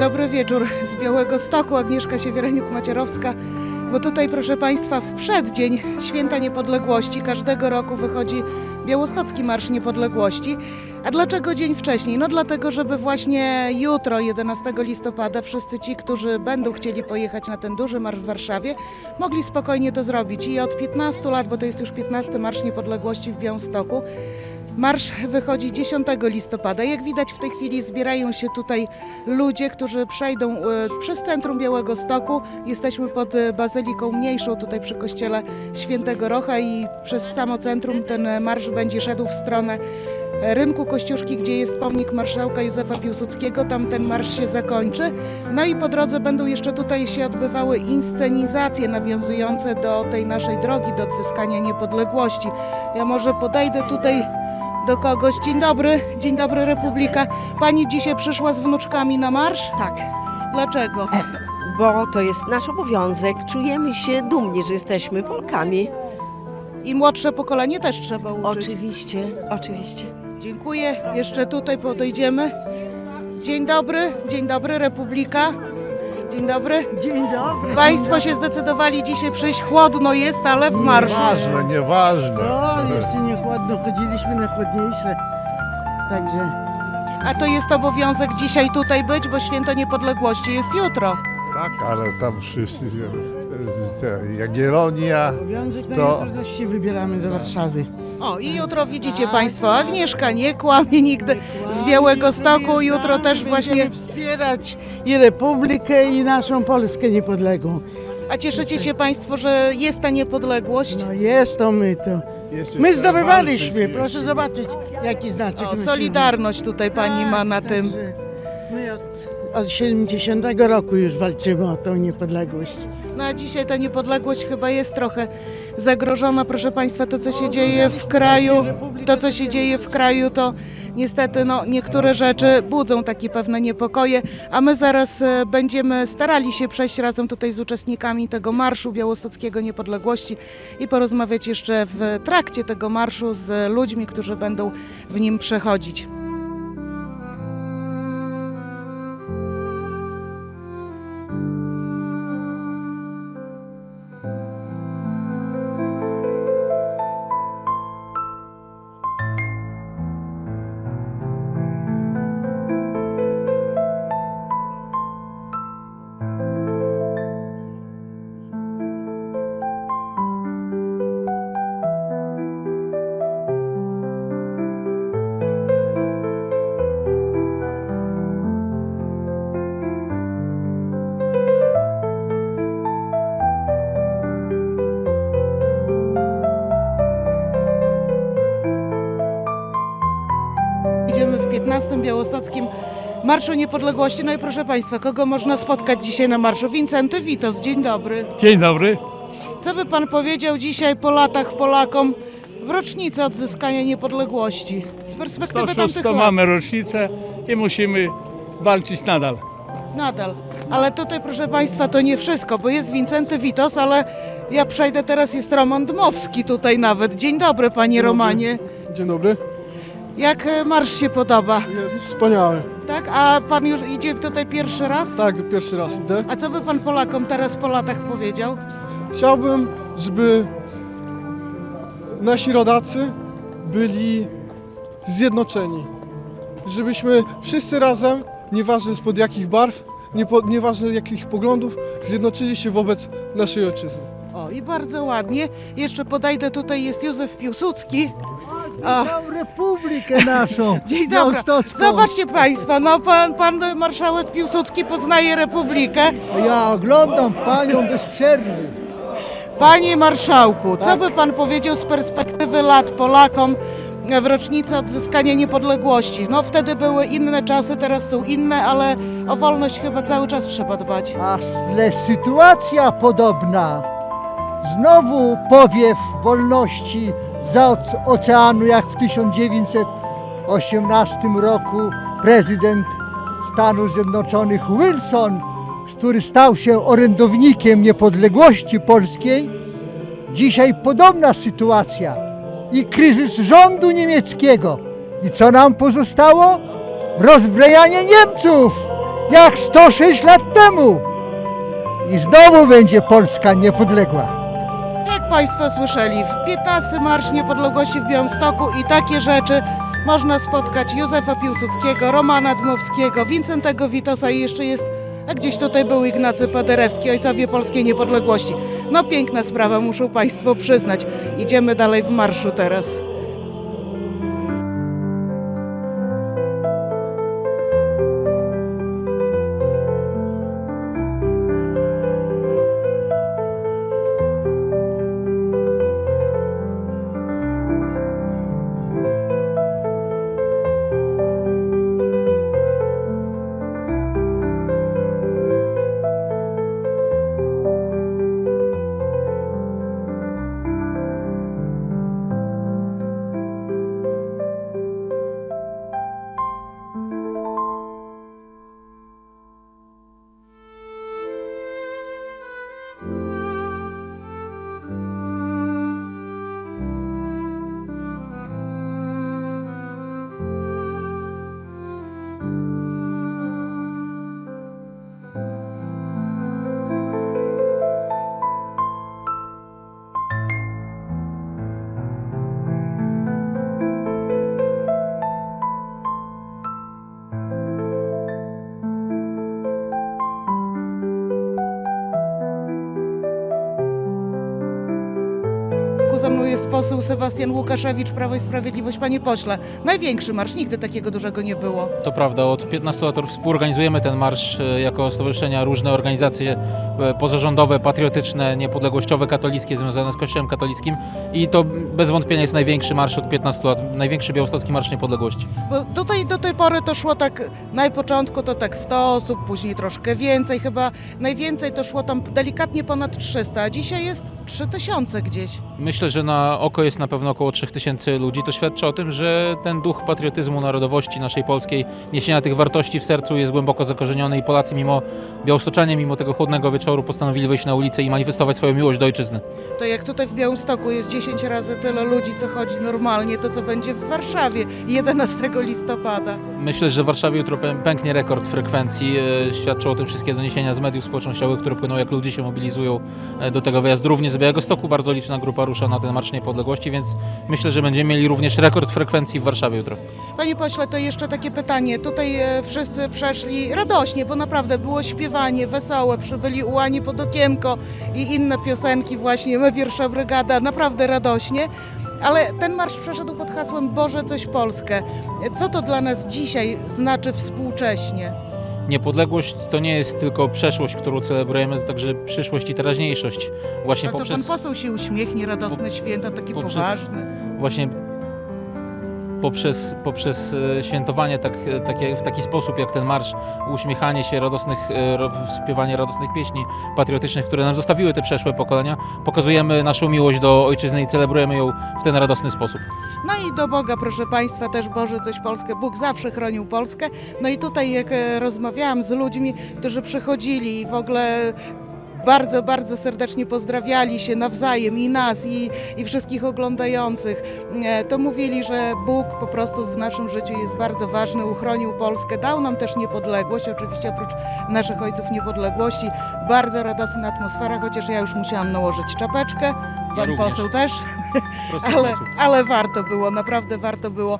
Dobry wieczór z Białego Stoku, Agnieszka Siewiereniuk-Macierowska. Bo tutaj, proszę Państwa, w przeddzień Święta Niepodległości każdego roku wychodzi Białostocki Marsz Niepodległości. A dlaczego dzień wcześniej? No dlatego, żeby właśnie jutro, 11 listopada, wszyscy ci, którzy będą chcieli pojechać na ten duży marsz w Warszawie, mogli spokojnie to zrobić. I od 15 lat, bo to jest już 15 Marsz Niepodległości w Białymstoku, Marsz wychodzi 10 listopada. Jak widać w tej chwili zbierają się tutaj ludzie, którzy przejdą e, przez centrum Białego Stoku. Jesteśmy pod e, bazyliką mniejszą tutaj przy kościele Świętego Rocha i przez samo centrum ten e, marsz będzie szedł w stronę rynku Kościuszki, gdzie jest pomnik marszałka Józefa Piłsudskiego. Tam ten marsz się zakończy. No i po drodze będą jeszcze tutaj się odbywały inscenizacje nawiązujące do tej naszej drogi, do odzyskania niepodległości. Ja może podejdę tutaj do kogoś. Dzień dobry, dzień dobry Republika. Pani dzisiaj przyszła z wnuczkami na marsz? Tak, Dlaczego? bo to jest nasz obowiązek. Czujemy się dumni, że jesteśmy Polkami. I młodsze pokolenie też trzeba uczyć. Oczywiście, oczywiście. Dziękuję. Jeszcze tutaj podejdziemy. Dzień dobry, dzień dobry Republika. Dzień dobry. Dzień dobry. Państwo się zdecydowali dzisiaj przyjść. Chłodno jest, ale w marszu. Nieważne, nieważne. O, jeszcze nie chłodno, chodziliśmy na chłodniejsze. Także A to jest obowiązek dzisiaj tutaj być, bo święto niepodległości jest jutro. Tak, ale tam wszyscy, e, te, Jagiellonia, obowiązek na To- jutro też się wybieramy do Warszawy. O, i jutro widzicie Państwo, Agnieszka nie kłamie nigdy z Białego Stoku. Jutro też właśnie. Będziemy wspierać i Republikę, i naszą Polskę niepodległą. A cieszycie się Państwo, że jest ta niepodległość? No jest to my to. jeszcze My trzeba zdobywaliśmy, walczyć proszę jeszcze. zobaczyć jaki znaczek O, nosimy. Solidarność tutaj Pani ma na Tak, tym. także My od, od 70 roku już walczymy o tą niepodległość. No a dzisiaj ta niepodległość chyba jest trochę zagrożona, proszę Państwa, to co się dzieje w kraju, to co się dzieje w kraju, to niestety no, niektóre rzeczy budzą takie pewne niepokoje, a my zaraz e, będziemy starali się przejść razem tutaj z uczestnikami tego Marszu Białostockiego Niepodległości i porozmawiać jeszcze w trakcie tego marszu z ludźmi, którzy będą w nim przechodzić. Idziemy w 15 białostockim Marszu Niepodległości. No i proszę Państwa, kogo można spotkać dzisiaj na marszu? Wincenty Witos, dzień dobry. Dzień dobry. Co by Pan powiedział dzisiaj po latach Polakom w rocznicę odzyskania niepodległości? Z perspektywy 106 tamtych lat. mamy rocznicę i musimy walczyć nadal. Nadal. Ale tutaj, proszę Państwa, to nie wszystko, bo jest Wincenty Witos, ale ja przejdę teraz, jest Roman Dmowski tutaj nawet. Dzień dobry, Panie Romanie. Dzień dobry. Jak e, marsz się podoba? Jest wspaniały. Tak? A Pan już idzie tutaj pierwszy raz? Tak, pierwszy raz idę. A co by Pan Polakom teraz po latach powiedział? Chciałbym, żeby nasi rodacy byli zjednoczeni. Żebyśmy wszyscy razem, nieważne spod jakich barw, niepo, nieważne jakich poglądów, zjednoczyli się wobec naszej ojczyzny. O, i bardzo ładnie. Jeszcze podejdę, tutaj jest Józef Piłsudski. O, Republikę naszą. dzień dobry. Zobaczcie Państwo, no pan, pan marszałek Piłsudski poznaje Republikę. Ja oglądam panią bez przerwy. Panie marszałku, co by pan powiedział z perspektywy lat Polakom w rocznicę odzyskania niepodległości? No wtedy były inne czasy, teraz są inne, ale o wolność chyba cały czas trzeba dbać. Ale sytuacja podobna. Znowu powiew wolności za oce- oceanu, jak w 1918 roku prezydent Stanów Zjednoczonych Wilson, który stał się orędownikiem niepodległości polskiej. Dzisiaj podobna sytuacja i kryzys rządu niemieckiego. I co nam pozostało? Rozbrajanie Niemców! jak 106 lat temu. I znowu będzie Polska niepodległa. Jak Państwo słyszeli, w 15 Marsz Niepodległości w Białymstoku i takie rzeczy można spotkać Józefa Piłsudskiego, Romana Dmowskiego, Wincentego Witosa i jeszcze jest, a gdzieś tutaj był Ignacy Paderewski, ojcowie polskiej niepodległości. No piękna sprawa, muszą Państwo przyznać. Idziemy dalej w marszu teraz. Jest poseł Sebastian Łukaszewicz, Prawo i Sprawiedliwość. Panie pośle, największy marsz, nigdy takiego dużego nie było. To prawda, od 15 lat współorganizujemy ten marsz e, jako stowarzyszenia, różne organizacje e, pozarządowe, patriotyczne, niepodległościowe, katolickie, związane z Kościołem katolickim i to bez wątpienia jest największy marsz od 15 lat, największy białostocki Marsz Niepodległości. Bo tutaj do tej pory to szło tak, na początku to tak 100 osób, później troszkę więcej, chyba najwięcej to szło tam delikatnie ponad 300, a dzisiaj jest 3000 gdzieś. Myślę, że na oko jest na pewno około 3000 ludzi. To świadczy o tym, że ten duch patriotyzmu, narodowości naszej polskiej, niesienia tych wartości w sercu jest głęboko zakorzeniony i Polacy mimo Białostoczanie, mimo tego chłodnego wieczoru postanowili wyjść na ulicę i manifestować swoją miłość do ojczyzny. To jak tutaj w Białymstoku jest 10 razy tyle ludzi, co chodzi normalnie, to co będzie w Warszawie 11 listopada. Myślę, że w Warszawie jutro pę- pęknie rekord frekwencji. E, Świadczą o tym wszystkie doniesienia z mediów społecznościowych, które płyną, jak ludzie się mobilizują e, do tego wyjazdu. Również z Białegostoku bardzo liczna grupa rusza na ten Marsz Niepodległości, więc myślę, że będziemy mieli również rekord frekwencji w Warszawie jutro. Panie pośle, to jeszcze takie pytanie. Tutaj e, wszyscy przeszli radośnie, bo naprawdę było śpiewanie, wesołe, przybyli ułani pod okiemko i inne piosenki właśnie, my pierwsza brygada, naprawdę radośnie. Ale ten marsz przeszedł pod hasłem Boże coś Polskę. Co to dla nas dzisiaj znaczy współcześnie? Niepodległość to nie jest tylko przeszłość, którą celebrujemy, to także przyszłość i teraźniejszość. Właśnie No to poprzez... pan poseł się uśmiechnie, radosne święta, taki poprzez- poważny. właśnie poprzez, poprzez e, świętowanie tak, e, w taki sposób jak ten marsz, uśmiechanie się, radosnych, e, śpiewanie radosnych pieśni patriotycznych, które nam zostawiły te przeszłe pokolenia, pokazujemy naszą miłość do ojczyzny i celebrujemy ją w ten radosny sposób. No i do Boga, proszę Państwa, też Boże coś Polskę. Bóg zawsze chronił Polskę. No i tutaj jak rozmawiałam z ludźmi, którzy przychodzili i w ogóle bardzo, bardzo serdecznie pozdrawiali się nawzajem i nas, i, i wszystkich oglądających, e, to mówili, że Bóg po prostu w naszym życiu jest bardzo ważny, uchronił Polskę, dał nam też niepodległość, oczywiście oprócz naszych ojców niepodległości. Bardzo radosna atmosfera, chociaż ja już musiałam nałożyć czapeczkę, pan również. poseł też ale, ale warto było, naprawdę warto było.